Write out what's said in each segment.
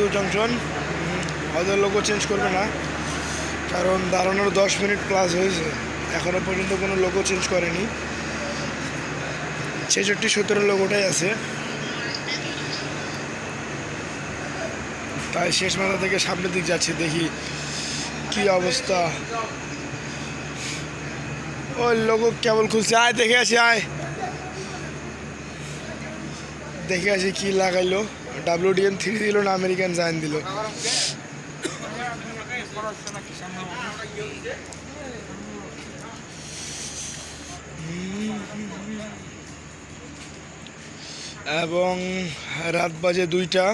Parvati junction হয়তো logo change করবে না, কারণ দাঁড়ানোর দশ মিনিট প্লাস হয়েছে। এখনও পর্যন্ত কোনো লোগো চেঞ্জ করেনি। ছেষট্টি সতেরো লোগোটাই আছে। তাই শেষ মাথা থেকে সামনের দিক যাচ্ছে, দেখি কি অবস্থা। ওই লোগো কেবল খুলছে, আয় দেখে আসি, আয়। দেখে আসি কি লাগাইলো। ডাব্লিউডিএম থ্রি দিল না আমেরিকান জায়ান দিল। এবং রাত বাজে দুইটা।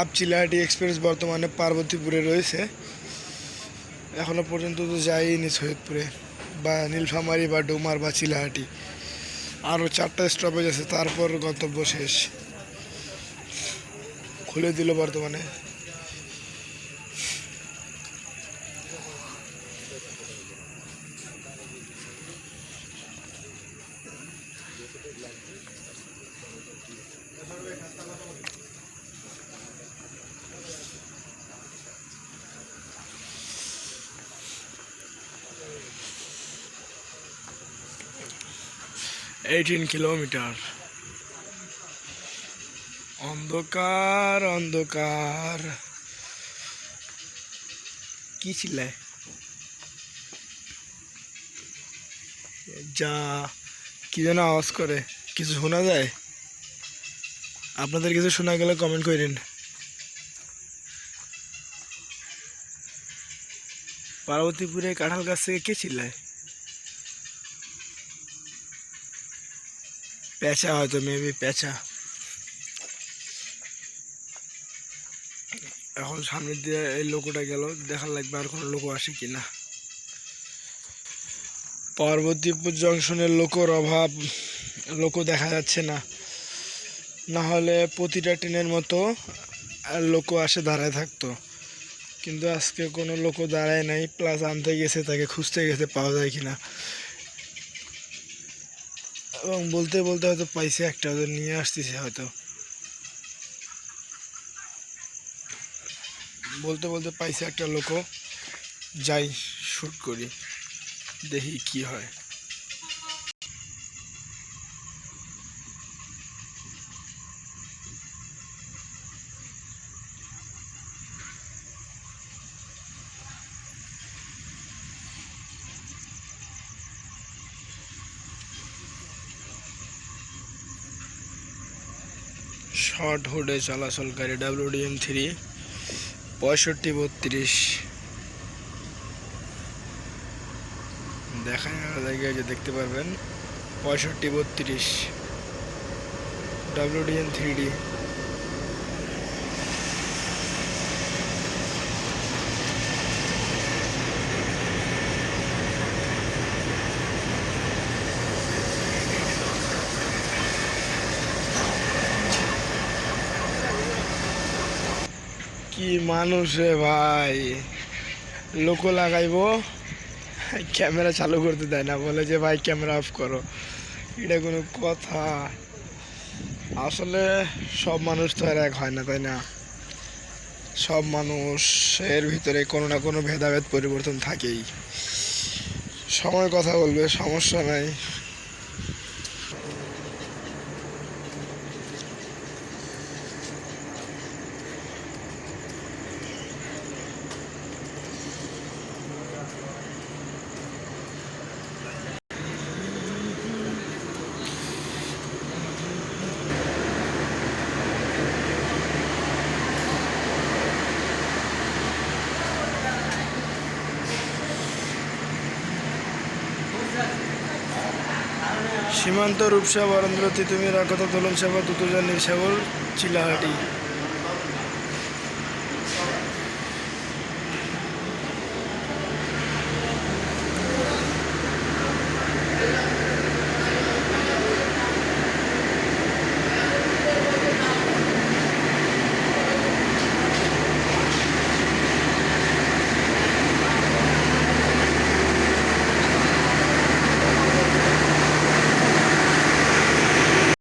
আপ চিলাহাটি এক্সপ্রেস বর্তমানে পার্বতীপুরে রয়েছে। এখনও পর্যন্ত তো যাইনি সৈয়দপুরে বা নীলফামারি বা ডোমার বা চিলাহাটি। আরও চারটা স্টপেজ আছে, তারপর গন্তব্য শেষ। খুলে দিল বর্তমানে। এইটিন কিলোমিটার অন্ধকার অন্ধকার। কি চিল্লায় যা, কি যেন আওয়াজ করে। কিছু শোনা যায়? আপনাদের কিছু শোনা গেলে কমেন্ট করে করেন পার্বতীপুরে কাঁঠাল গাছ থেকে কে চিল্লায় পেঁচা হয়তো মেবি পেঁচা। এখন সামনের দিয়ে এই লোকোটা গেল, দেখার লাগবে আর কোনো লোকো আসে কি না। পার্বতীপুর জংশনের লোকর অভাব লোকো দেখা যাচ্ছে না। না হলে প্রতিটা ট্রেনের মতো লোকো আসে দাঁড়ায় থাকতো। কিন্তু আজকে কোনো লোকো দাঁড়ায় নাই প্লাস আনতে গেছে, তাকে খুঁজতে গেছে, পাওয়া যায় কিনা এবং বলতে বলতে হয়তো পাইছে একটা, ওদের নিয়ে আসতেছে হয়তো। বলতে বলতে পাইছে একটা লোকও। যাই শ্যুট করি। দেখি কি হয়। শর্ট হুডে চলাচলকারী ডাব্লিউডিএম থ্রি পঁয়ষট্টি বত্রিশ। দেখেন জায়গায় যে দেখতে পারবেন। পঁয়ষট্টি বত্রিশ। ডাব্লিউডিএন থ্রি ডি কি মানুষ রে ভাই? লোকো লাগাইবো? ক্যামেরা চালু করতে দেয় না, বলে যে, ভাই, ক্যামেরা অফ করো। এটা কোনো কথা। আসলে সব মানুষ তো আর এক হয় না, তাই না? সব মানুষের ভিতরে কোনো না কোনো ভেদাভেদ পরিবর্তন থাকেই। সময় কথা বলবে, সমস্যা নাই। সীমান্ত রূপসা বরেন্দ্র তিতুমির আকতা দোলন সেবা দুতুজা সাগর চিলাহাটি।